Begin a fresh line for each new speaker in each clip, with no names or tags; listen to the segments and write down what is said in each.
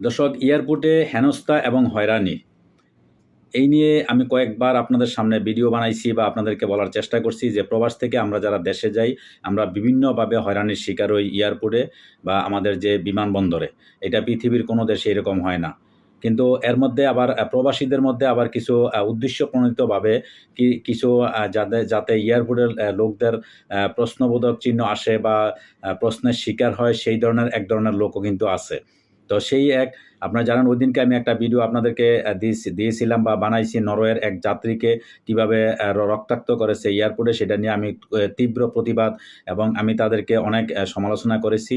দর্শক এয়ারপোর্টে হেনস্থা এবং হয়রানি। এই নিয়ে আমি কয়েকবার আপনাদের সামনে ভিডিও বানাইছি বা আপনাদেরকে বলার চেষ্টা করছি যে প্রবাস থেকে আমরা যারা দেশে যাই আমরা বিভিন্নভাবে হয়রানির শিকার হই এয়ারপোর্টে বা আমাদের যে বিমানবন্দরে। এটা পৃথিবীর কোনো দেশে এরকম হয় না। কিন্তু এর মধ্যে আবার প্রবাসীদের মধ্যে আবার কিছু আহ, উদ্দেশ্য প্রণীতভাবে কি কিছু যাদের যাতে এয়ারপোর্টের লোকদের প্রশ্নবোধক চিহ্ন আসে বা প্রশ্নের শিকার হয় সেই ধরনের এক ধরনের লোকও কিন্তু আছে। তো সেই এক আপনারা জানেন ওই দিনকে আমি একটা ভিডিও আপনাদেরকে দিয়েছি- দিয়েছিলাম বা বানাইছি নরওয়ের এক যাত্রীকে কীভাবে রক্তাক্ত করেছে এয়ারপোর্টে সেটা নিয়ে আমি তীব্র প্রতিবাদ এবং আমি তাদেরকে অনেক সমালোচনা করেছি।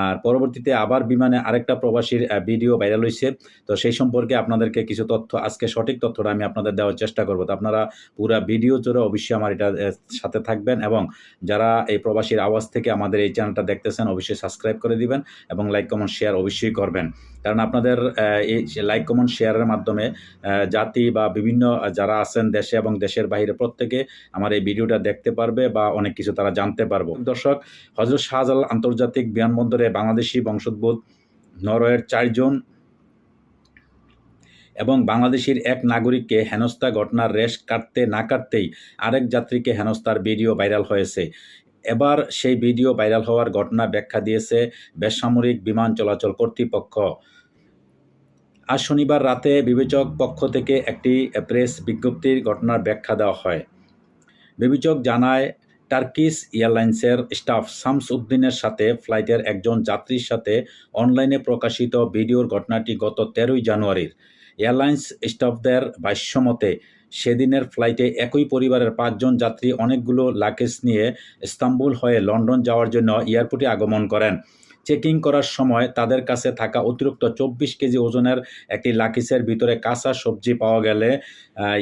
আর পরবর্তীতে আবার বিমানে আরেকটা প্রবাসীর ভিডিও ভাইরাল হয়েছে তো সেই সম্পর্কে আপনাদেরকে কিছু তথ্য, আজকে সঠিক তথ্যটা আমি আপনাদের দেওয়ার চেষ্টা করব। তো আপনারা পুরো ভিডিও জুড়ে অবশ্যই আমার এটা সাথে থাকবেন এবং যারা এই প্রবাসীর আওয়াজ থেকে আমাদের এই চ্যানেলটা দেখতেছেন, অবশ্যই সাবস্ক্রাইব করে দিবেন এবং লাইক কমেন্ট শেয়ার অবশ্যই করবেন। কারণ আপনাদের এই লাইক কমেন্ট শেয়ারের মাধ্যমে জাতি বা বিভিন্ন যারা আছেন দেশে এবং দেশের বাইরে প্রত্যেকে আমার এই ভিডিওটা দেখতে পারবে বা অনেক কিছু তারা জানতে পারব। দর্শক হজরত শাহজালাল আন্তর্জাতিক বিমানবন্দরে বাংলাদেশি বংশোদ্ভূত নরওয়ের চারজন এবং বাংলাদেশের এক নাগরিককে হেনস্থা ঘটনার রেশ কাটতে না কাটতেই আরেক যাত্রীকে হেনস্থার ভিডিও ভাইরাল হয়েছে। এবার সেই ভিডিও ভাইরাল হওয়ার ঘটনা ব্যাখ্যা দিয়েছে বেসামরিক বিমান চলাচল কর্তৃপক্ষ। আজ শনিবার রাতে বিবেচক পক্ষ থেকে একটি প্রেস বিজ্ঞপ্তির ঘটনার ব্যাখ্যা দেওয়া হয়। বিবেচক জানায় টার্কিস এয়ারলাইন্সের স্টাফ শামস উদ্দিনের সাথে ফ্লাইটের একজন যাত্রীর সাথে অনলাইনে প্রকাশিত ভিডিওর ঘটনাটি গত তেরোই জানুয়ারির। এয়ারলাইন্স স্টাফদের ভাষ্যমতে সেদিনের ফ্লাইটে একই পরিবারের পাঁচজন যাত্রী অনেকগুলো লাকেজ নিয়ে ইস্তাম্বুল হয়ে লন্ডন যাওয়ার জন্য এয়ারপোর্টে আগমন করেন। চেকিং করার সময় তাদের কাছে থাকা অতিরিক্ত চব্বিশ কেজি ওজনের একটি লাকিসের ভিতরে কাঁচা সবজি পাওয়া গেলে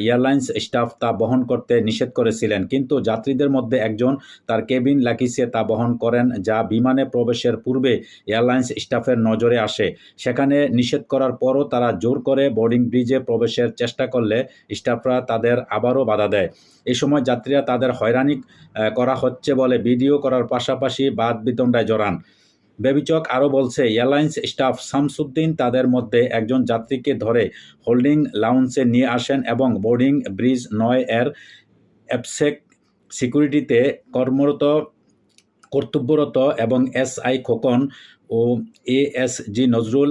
এয়ারলাইন্স স্টাফ তা বহন করতে নিষেধ করেছিলেন। কিন্তু যাত্রীদের মধ্যে একজন তার কেবিন লাকিসে তা বহন করেন যা বিমানে প্রবেশের পূর্বে এয়ারলাইন্স স্টাফের নজরে আসে। সেখানে নিষেধ করার পরও তারা জোর করে বোর্ডিং ব্রিজে প্রবেশের চেষ্টা করলে স্টাফরা তাদের আবারও বাধা দেয়। এই সময় যাত্রীরা তাদের হয়রানি করা হচ্ছে বলে ভিডিও করার পাশাপাশি বাদ বিতণ্ডায় জড়ান। বেবিচক আরও বলছে, এয়ারলাইন্স স্টাফ শামসুদ্দিন তাদের মধ্যে একজন যাত্রীকে ধরে হোল্ডিং লাউন্সে নিয়ে আসেন এবং বোর্ডিং ব্রিজ নয় এর অ্যাপসেক সিকিউরিটিতে কর্মরত, কর্তব্যরত এবং এসআই খোকন ও এএসজি নজরুল,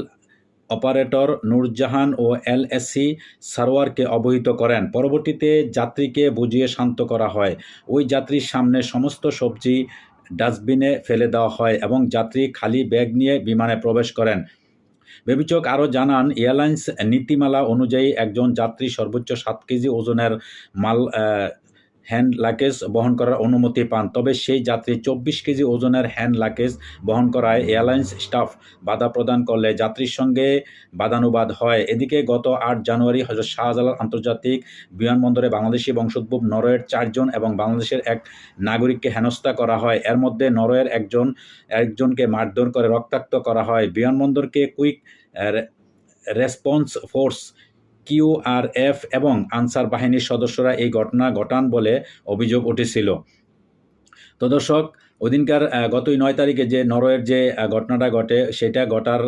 অপারেটর নূরজাহান ও এলএসসি সারোয়ারকে অবহিত করেন। পরবর্তীতে যাত্রীকে বুঝিয়ে শান্ত করা হয়। ওই যাত্রীর সামনে সমস্ত সবজি ডাস্টবিনে ফেলে দেওয়া হয় এবং যাত্রী খালি ব্যাগ নিয়ে বিমানে প্রবেশ করেন। বেবিচক আরও জানান, এয়ারলাইন্স নীতিমালা অনুযায়ী একজন যাত্রী সর্বোচ্চ সাত কেজি ওজনের মাল হ্যান্ড লাগেজ বহন করার অনুমতি পান, তবে সেই যাত্রী চব্বিশ কেজি ওজনের হ্যান্ড লাগেজ বহন করায় এয়ারলাইন্স স্টাফ বাধা প্রদান করলে যাত্রীর সঙ্গে বাদানুবাদ হয়। এদিকে গত আট জানুয়ারি হজরত শাহজালাল আন্তর্জাতিক বিমানবন্দরে বাংলাদেশি বংশোদ্ভূত নরওয়ের চারজন এবং বাংলাদেশের এক নাগরিককে হেনস্থা করা হয়। এর মধ্যে নরওয়ের একজন একজনকে মারধর করে রক্তাক্ত করা হয়। বিমানবন্দরকে কুইক রেসপন্স ফোর্স কিউআরএফ এবং আনসার বাহিনীর সদস্যরা এই ঘটনা ঘটান বলে অভিযোগ উঠেছিল। তো দর্শক ওদিনকার গতই নয় তারিখে যে নরওয়ের যে ঘটনাটা ঘটে, সেটা ঘটার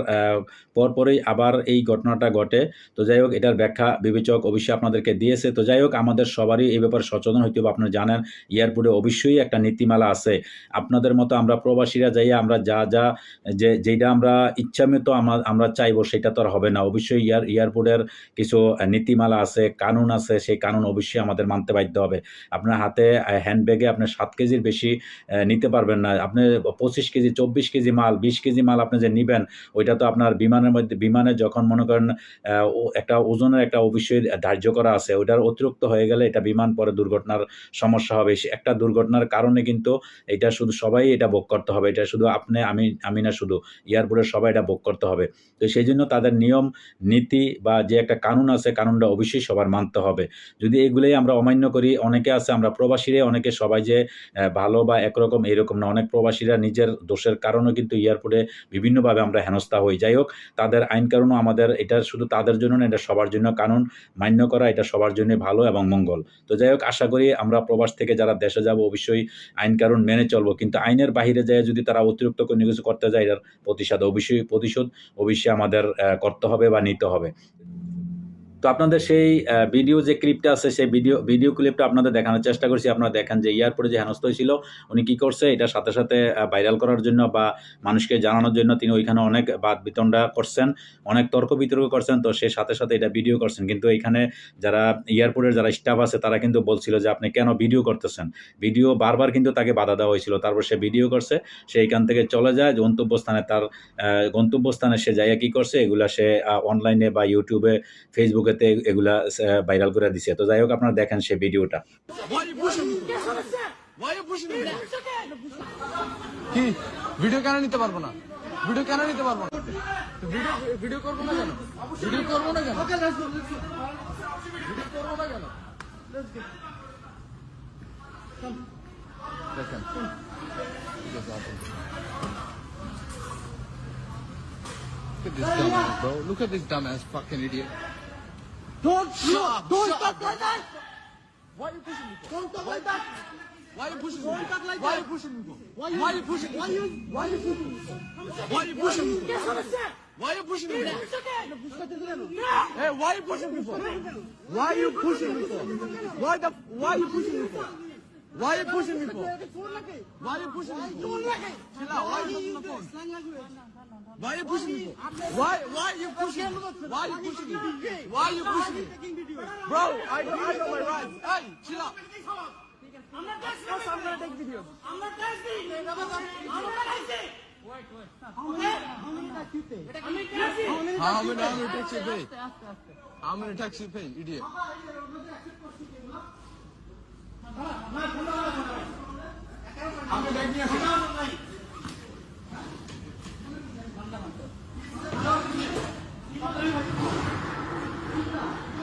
পরপরই আবার এই ঘটনাটা ঘটে। তো যাই হোক, এটার ব্যাখ্যা বিবেচক অবশ্যই আপনাদেরকে দিয়েছে। তো যাই হোক, আমাদের সবারই এই ব্যাপারে সচেতন হইতে হবে। আপনারা জানেন, এয়ারপোর্টে অবশ্যই একটা নীতিমালা আছে। আপনাদের মতো আমরা প্রবাসীরা যাই আমরা যা যা, যে যেটা আমরা ইচ্ছামতো আমরা আমরা চাইব, সেটা তো আর হবে না। অবশ্যই এয়ার এয়ারপোর্টের কিছু নীতিমালা আছে, কানুন আছে। সেই কানুন অবশ্যই আমাদের মানতে বাধ্য হবে। আপনার হাতে হ্যান্ডব্যাগে আপনার সাত কেজির বেশি নিতে পারবেন না। আপনি পঁচিশ কেজি, চব্বিশ কেজি মাল, বিশ কেজি মাল আপনি যে নেবেন, ওইটা তো আপনার বিমানের মধ্যে, বিমানে যখন মনে করেন একটা ওজনের একটা অবশ্যই ধার্য করা আছে, ওইটার অতিরিক্ত হয়ে গেলে এটা বিমান পরে দুর্ঘটনার সমস্যা হবে। একটা দুর্ঘটনার কারণে কিন্তু এটা শুধু সবাই এটা ভোগ করতে হবে। এটা শুধু আপনি, আমি আমি না শুধু, এয়ারপোর্টের সবাই এটা ভোগ করতে হবে। তো সেই জন্য তাদের নিয়ম, নীতি বা যে একটা কানুন আছে, কানুনটা অবশ্যই সবার মানতে হবে। যদি এগুলোই আমরা অমান্য করি, অনেকে আছে, আমরা প্রবাসীরে অনেকে সবাই যে ভালো বা একরকম এরকম এরকম না। অনেক প্রবাসীরা নিজের দোষের কারণে কিন্তু এয়ারপোর্টে বিভিন্নভাবে আমরা হেনস্থা হই। যাই হোক, তাদের আইন কারণও আমাদের, এটা শুধু তাদের জন্য না, এটা সবার জন্য কারণ মান্য করা এটা সবার জন্য ভালো এবং মঙ্গল। তো যাই হোক, আশা করি আমরা প্রবাস থেকে যারা দেশে যাব অবশ্যই আইন কারণ মেনে চলবো। কিন্তু আইনের বাহিরে যায় যদি তারা অতিরিক্ত কোনো কিছু করতে যায়, এটার প্রতিশোধ অবশ্যই প্রতিশোধ অবশ্যই আমাদের করতে হবে বা নিতে হবে। তো আপনাদের সেই ভিডিও যে ক্লিপটা আছে, সেই ভিডিও ভিডিও ক্লিপটা আপনাদের দেখানোর চেষ্টা করছি। আপনারা দেখেন যে এয়ারপোর্টে যে হেনস্থ হয়েছিল, উনি কি করছে? এটা সাথে সাথে ভাইরাল করার জন্য বা মানুষকে জানানোর জন্য তিনি ওইখানে অনেক বাদ বিতণ্ডা করছেন, অনেক তর্ক বিতর্ক করছেন। তো সে সাথে সাথে এটা ভিডিও করছেন। কিন্তু এখানে যারা এয়ারপোর্টের যারা স্টাফ আছে, তারা কিন্তু বলছিল যে আপনি কেন ভিডিও করতেছেন? ভিডিও বারবার কিন্তু তাকে বাধা দেওয়া হয়েছিল। তারপর সে ভিডিও করছে, সে এখান থেকে চলে যায়, গন্তব্যস্থানে তার গন্তব্যস্থানে সে যাইয়া কী করছে? এগুলা সে অনলাইনে বা ইউটিউবে ফেসবুকেতে এগুলা ভাইরাল করে দিছে। তো যাই হোক আপনারা দেখেন সে ভিডিওটা?
কি? ভিডিও কেন নিতে পারব না? ভিডিও কেন নিতে পারব না? ভিডিও ভিডিও করব না কেন? ভিডিও করব না কেন? ভিডিও করব না কেন? দেখেন. Look at this dumbass fucking idiot.
Don't
Shut
don't
shut
talk
up,
like that.
Why you pushing me? for?
Don't talk like that.
Why you pushing me?
Don't talk like
Why
that.
you pushing me? for?
Why you
Why you pushing me?
Why
for?
you why you pushing me?
Why you pushing me? for? Why you pushing me? for? Hey, why you pushing me for? Why you pushing me for? Why the? Why you pushing me for? Why you pushing me for? Why you pushing me for? Chill out. Why you using the phone? Why are you pushing me? Why why are you pushing me? Why are you pushing me? Why are you pushing me? Bro, I know I know my rights. Hey, chill out.
আমরা tax নেব আমরা tax video আমরা tax দিই আমরা tax দিই wait wait আমরা আমরা tax দিই আমি ট্যাক্স দিই আমরা আমরা
ট্যাক্স দিই How many দিই ইডিয়েট আমরা ট্যাক্স নিয়ে আসি いいか?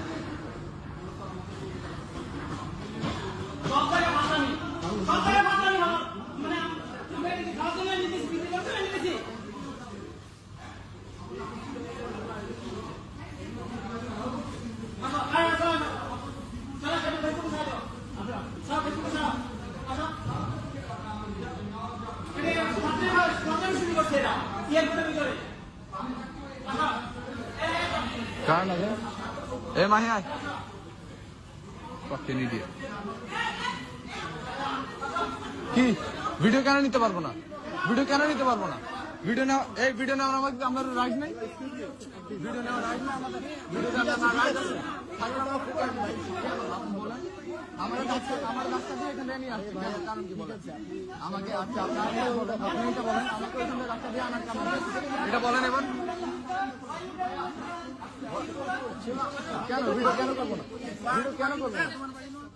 এ my আয় fucking idiot. কি? ভিডিও কেন নিতে পারব না? ভিডিও কেন নিতে পারব না? ভিডিও নেওয়া এই ভিডিও নেওয়ার আমাদের আমার রাইট নাই? ভিডিও নেওয়ার রাইট নাই আমাদের? ভিডিও নেওয়ার রাইট আছে? আমরা খুব আমার আমার রাস্তা দিয়ে এখানে নিয়ে আসছি। কেন? কারণ কি বলেন? আমাকে আচ্ছা আপনি এটা বলেন আমাকে ওখানে রাস্তা দিয়ে আনার কারণ এটা বলেন এবার। কেন? ভিডিও কেন করব না? ভিডিও কেন করব না?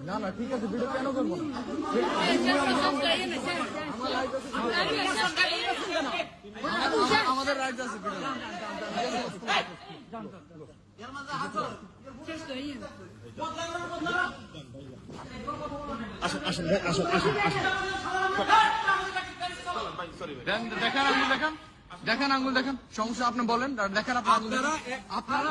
না না ঠিক আছে ভিডিও কেন করব না? আমা- আমাদের রাইট আছে ভিডিও আঙ্গুল আঙুল দেখেন দেখেন আঙুল দেখেন সমস্যা আপনি বলেন দেখেন দেখান আপনার আপনারা